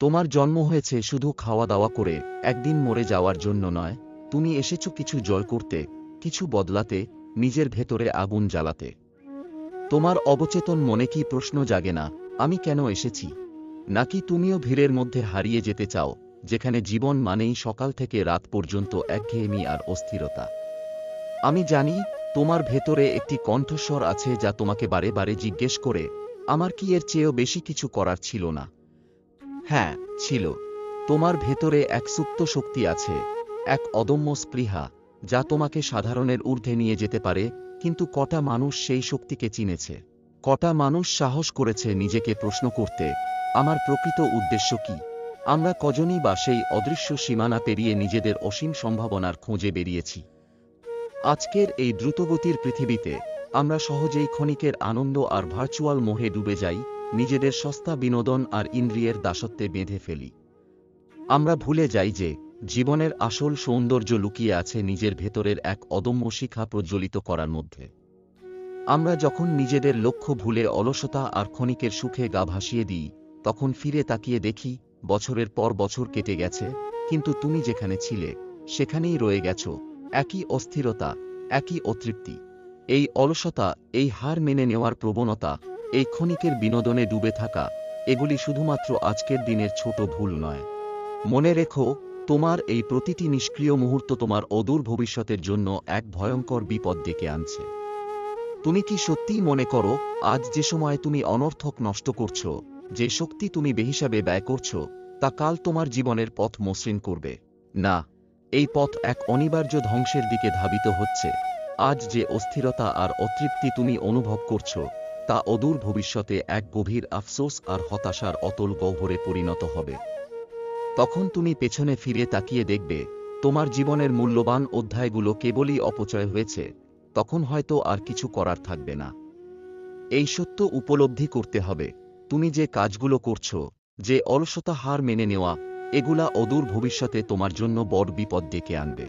তোমার জন্ম হয়েছে শুধু খাওয়া দাওয়া করে, একদিন মরে যাওয়ার জন্য নয়, তুমি এসেছ কিছু জয় করতে, কিছু বদলাতে, নিজের ভেতরে আগুন জ্বালাতে। তোমার অবচেতন মনে কি প্রশ্ন জাগে না, আমি কেন এসেছি? নাকি তুমিও ভিড়ের মধ্যে হারিয়ে যেতে চাও, যেখানে জীবন মানেই সকাল থেকে রাত পর্যন্ত একঘেয়েমি আর অস্থিরতা? আমি জানি, তোমার ভেতরে একটি কণ্ঠস্বর আছে যা তোমাকে বারে বারে জিজ্ঞেস করে, আমার কি এর চেয়েও বেশি কিছু করার ছিল না? হ্যাঁ ছিল। তোমার ভেতরে এক সুপ্ত শক্তি আছে, এক অদম্য স্পৃহা, যা তোমাকে সাধারণের ঊর্ধ্বে নিয়ে যেতে পারে, কিন্তু কটা মানুষ সেই শক্তিকে চিনেছে? কটা মানুষ সাহস করেছে নিজেকে প্রশ্ন করতে, আমার প্রকৃত উদ্দেশ্য কি? আমরা কজনই বা সেই অদৃশ্য সীমানা পেরিয়ে নিজেদের অসীম সম্ভাবনার খোঁজে বেরিয়েছি? আজকের এই দ্রুতগতির পৃথিবীতে আমরা সহজেই ক্ষণিকের আনন্দ আর ভার্চুয়াল মোহে ডুবে যাই, নিজেদের সস্তা বিনোদন আর ইন্দ্রিয়ের দাসত্বে বেঁধে ফেলি। আমরা ভুলে যাই যে, জীবনের আসল সৌন্দর্য লুকিয়ে আছে নিজের ভেতরের এক অদম্য শিখা প্রজ্বলিত করার মধ্যে। আমরা যখন নিজেদের লক্ষ্য ভুলে অলসতা আর ক্ষণিকের সুখে গা ভাসিয়ে দিই, তখন ফিরে তাকিয়ে দেখি, বছরের পর বছর কেটে গেছে, কিন্তু তুমি যেখানে ছিলে, সেখানেই রয়ে গেছ, একই অস্থিরতা, একই অতৃপ্তি। এই অলসতা, এই হার মেনে নেওয়ার প্রবণতা, এই ক্ষণিকের বিনোদনে ডুবে থাকা, এগুলি শুধুমাত্র আজকের দিনের ছোট ভুল নয়। মনে রেখো, তোমার এই প্রতিটি নিষ্ক্রিয় মুহূর্ত তোমার অদূর ভবিষ্যতের জন্য এক ভয়ঙ্কর বিপদ ডেকে আনছে। তুমি কি সত্যিই মনে করো, আজ যে সময় তুমি অনর্থক নষ্ট করছ, যে শক্তি তুমি বেহিসাবে ব্যয় করছ, তা কাল তোমার জীবনের পথ মসৃণ করবে? না, এই পথ এক অনিবার্য ধ্বংসের দিকে ধাবিত হচ্ছে। আজ যে অস্থিরতা আর অতৃপ্তি তুমি অনুভব করছ, তা অদূর ভবিষ্যতে এক গভীর আফসোস আর হতাশার অতল গহ্বরে পরিণত হবে। তখন তুমি পেছনে ফিরে তাকিয়ে দেখবে, তোমার জীবনের মূল্যবান অধ্যায়গুলো কেবলই অপচয় হয়েছে, তখন হয়তো আর কিছু করার থাকবে না। এই সত্য উপলব্ধি করতে হবে, তুমি যে কাজগুলো করছ, যে অলসতা হার মেনে নেওয়া, এগুলা অদূর ভবিষ্যতে তোমার জন্য বড় বিপদ ডেকে আনবে।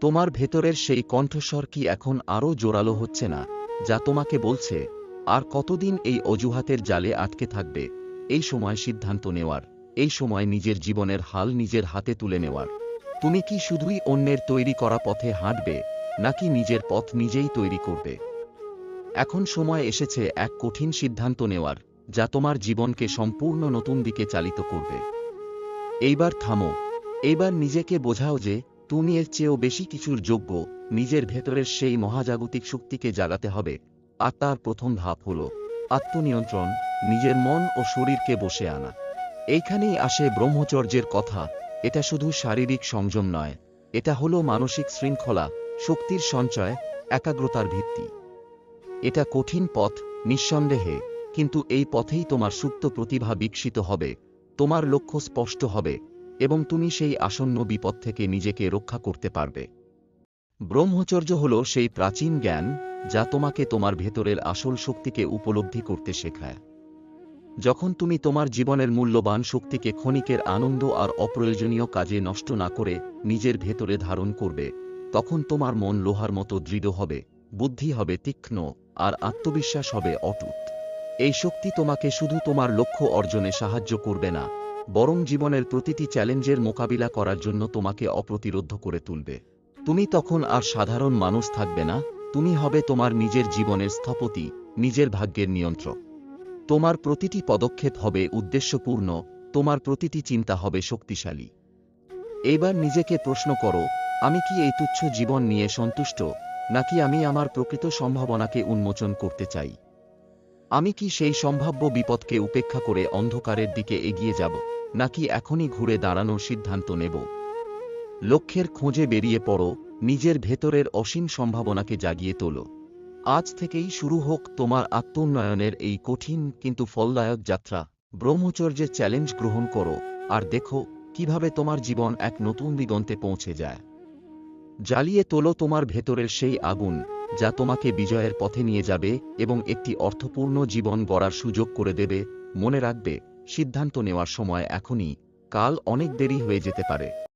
তোমার ভেতরের সেই কণ্ঠস্বর কি এখন আরও জোরালো হচ্ছে না, যা তোমাকে বলছে, আর কতদিন এই অজুহাতের জালে আটকে থাকবে? এই সময় সিদ্ধান্ত নেওয়ার, এই সময় নিজের জীবনের হাল নিজের হাতে তুলে নেওয়ার। তুমি কি শুধুই অন্যের তৈরি করা পথে হাঁটবে, নাকি নিজের পথ নিজেই তৈরি করবে? এখন সময় এসেছে এক কঠিন সিদ্ধান্ত নেওয়ার, যা তোমার জীবনকে সম্পূর্ণ নতুন দিকে চালিত করবে। এইবার থামো, এইবার নিজেকে বোঝাও যে তুমি এর চেয়েও বেশি কিছুর যোগ্য, নিজের ভেতরের সেই মহাজাগতিক শক্তিকে জাগাতে হবে। আর তার প্রথম ধাপ হল আত্মনিয়ন্ত্রণ, নিজের মন ও শরীরকে বসে আনা। এইখানেই আসে ব্রহ্মচর্যের কথা। এটা শুধু শারীরিক সংযম নয়, এটা হলো মানসিক শৃঙ্খলা, শক্তির সঞ্চয়, একাগ্রতার ভিত্তি। এটা কঠিন পথ, নিঃসন্দেহে, কিন্তু এই পথেই তোমার সুপ্ত প্রতিভা বিকশিত হবে, তোমার লক্ষ্য স্পষ্ট হবে। এবং তুমি সেই আসন্ন বিপদ থেকে নিজেকে রক্ষা করতে পারবে। ব্রহ্মচর্য হল সেই প্রাচীন জ্ঞান যা তোমাকে তোমার ভেতরের আসল শক্তিকে উপলব্ধি করতে শেখায়। যখন তুমি তোমার জীবনের মূল্যবান শক্তিকে ক্ষণিকের আনন্দ আর অপ্রয়োজনীয় কাজে নষ্ট না করে নিজের ভেতরে ধারণ করবে, তখন তোমার মন লোহার মতো দৃঢ় হবে, বুদ্ধি হবে তীক্ষ্ণ, আর আত্মবিশ্বাস হবে অটুট। এই শক্তি তোমাকে শুধু তোমার লক্ষ্য অর্জনে সাহায্য করবে না বরং জীবনের প্রতিটি চ্যালেঞ্জের মোকাবিলা করার জন্য তোমাকে অপ্রতিরোধ করে তুলবে। তুমি তখন আর সাধারণ মানুষ থাকবে না, তুমি হবে তোমার নিজের জীবনের স্থপতি, নিজের ভাগ্যের নিয়ন্ত্রক। তোমার প্রতিটি পদক্ষেপ হবে উদ্দেশ্যপূর্ণ, তোমার প্রতিটি চিন্তা হবে শক্তিশালী। এবার নিজেকে প্রশ্ন করো, আমি কি এই তুচ্ছ জীবন নিয়ে সন্তুষ্ট, নাকি আমি আমার প্রকৃত সম্ভাবনাকে উন্মোচন করতে চাই? আমি কি সেই সম্ভাব্য বিপদকে উপেক্ষা করে অন্ধকারের দিকে এগিয়ে যাব, নাকি এখনই ঘুরে দাঁড়ানোর সিদ্ধান্ত নেব? লক্ষ্যের খোঁজে বেরিয়ে পড়ো, নিজের ভেতরের অসীম সম্ভাবনাকে জাগিয়ে তোলো। আজ থেকেই শুরু হোক তোমার আত্মোন্নয়নের এই কঠিন কিন্তু ফলদায়ক যাত্রা। ব্রহ্মচর্যের চ্যালেঞ্জ গ্রহণ করো, আর দেখো কীভাবে তোমার জীবন এক নতুন দিগন্তে পৌঁছে যায়। জ্বালিয়ে তোলো তোমার ভেতরের সেই আগুন যা তোমাকে বিজয়ের পথে নিয়ে যাবে এবং একটি অর্থপূর্ণ জীবন গড়ার সুযোগ করে দেবে। মনে রাখবে, সিদ্ধান্ত নেওয়ার সময় এখনই। কাল অনেক দেরি হয়ে যেতে পারে।